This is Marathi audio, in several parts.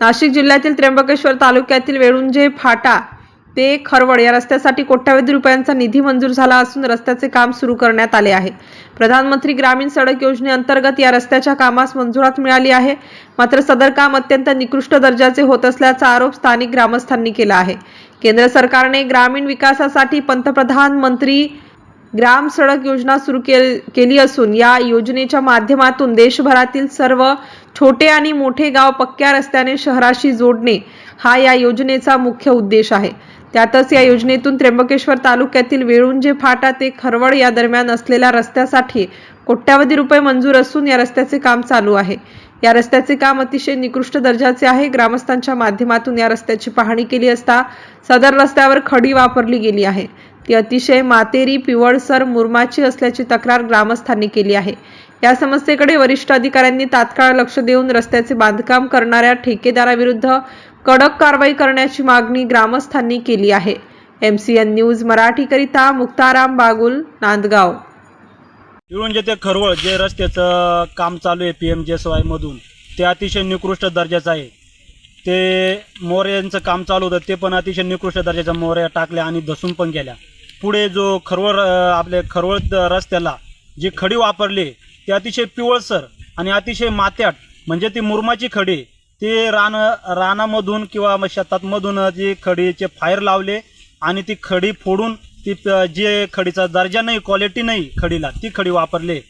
नाशिक जिल्ह्यातील त्र्यंबकेश्वर तालुक्यातील वेळुंजे फाटा ते खरवड या रस्त्यासाठी कोट्यावधी रुपयांचा निधी मंजूर झाला असून रस्त्याचे काम सुरू करण्यात आले आहे. प्रधानमंत्री ग्रामीण सडक योजनेअंतर्गत या रस्त्याच्या कामास मंजुरात मिळाली आहे. मात्र सदर काम अत्यंत निकृष्ट दर्जाचे होत असल्याचा आरोप स्थानिक ग्रामस्थांनी केला आहे. केंद्र सरकारने ग्रामीण विकासासाठी पंतप्रधान मंत्री ग्राम सडक योजना सुरू केल- केली असून या योजनेच्या माध्यमातून देशभरातील सर्व छोटे आणि मोठे गाव पक्क्या रस्त्याने शहराशी जोडणे हा या योजनेचा मुख्य उद्देश आहे. त्यातच या योजनेतून त्र्यंबकेश्वर तालुक्यातील वेळुंजे फाटा ते खरवड या दरम्यान असलेल्या रस्त्यासाठी कोट्यावधी रुपये मंजूर असून या रस्त्याचे काम चालू आहे. या रस्त्याचे काम अतिशय निकृष्ट दर्जाचे आहे. ग्रामस्थांच्या माध्यमातून या रस्त्याची पाहणी केली असता सदर रस्त्यावर खडी वापरली गेली आहे. ती अतिशय मातेरी पिवळसर मुरमाची असल्याची तक्रार ग्रामस्थांनी केली आहे. या समस्येकडे वरिष्ठ अधिकाऱ्यांनी तात्काळ लक्ष देऊन रस्त्याचे बांधकाम करणाऱ्या ठेकेदाराविरुद्ध कडक कारवाई करण्याची मागणी ग्रामस्थांनी केली आहे. एम सी एन न्यूज मराठीकरिता मुक्ताराम बागुल नांदगाव. जे ते खरवळ जे रस्त्याचं काम चालू आहे पी एम जे एस वायमधून ते अतिशय निकृष्ट दर्जाचं आहे. ते मोऱ्यांचं काम चालू होतं ते पण अतिशय निकृष्ट दर्जाच्या मोऱ्या टाकल्या आणि धसून पण गेल्या. पुढे जो खरवळ आपले खरवळ रस्त्याला जी खडी वापरली ती अतिशय पिवळसर आणि अतिशय मात्याट म्हणजे ती मुरमाची खडी ती रान रानामधून किंवा मग शेतातमधून जी खडीचे फायर लावले आणि ती खडी फोडून ती प- जे खडीचा दर्जा नाही क्वालिटी नाही खडीला ती खडी वापरले.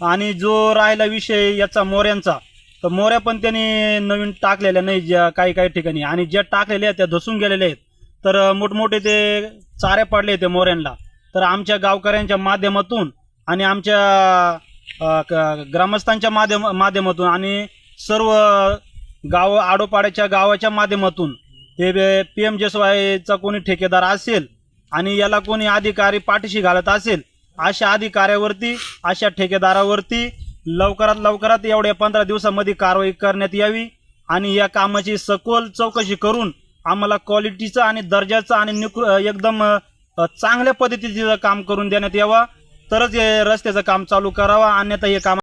आणि जो राहिला विषय याचा मोऱ्यांचा तर मोऱ्या पण त्यांनी नवीन टाकलेल्या नाही ज्या काही काही ठिकाणी. आणि ज्या टाकलेल्या आहेत त्या धसून गेलेल्या आहेत. तर मोठमोठे ते चारे पडले होते मोऱ्यांना तर आमच्या गावकऱ्यांच्या माध्यमातून आणि आमच्या क- ग्रामस्थांच्या माध्यम माध्यमातून आणि सर्व गाव आडोपाड्याच्या गावाच्या माध्यमातून हे पी एम जेसवायचा कोणी ठेकेदार असेल आणि याला कोणी अधिकारी पाठीशी घालत असेल अशा अधिकाऱ्यावरती अशा ठेकेदारावरती लवकरात लवकरात एवढ्या पंधरा दिवसामध्ये कारवाई करण्यात यावी आणि या कामाची सखोल चौकशी करून आम्हाला क्वालिटीचं आणि दर्जाचं आणि निकृ एकदम चांगल्या पद्धतीचं काम करून देण्यात यावं. तरच हे रस्त्याचं काम चालू करावं. अन्यथा हे काम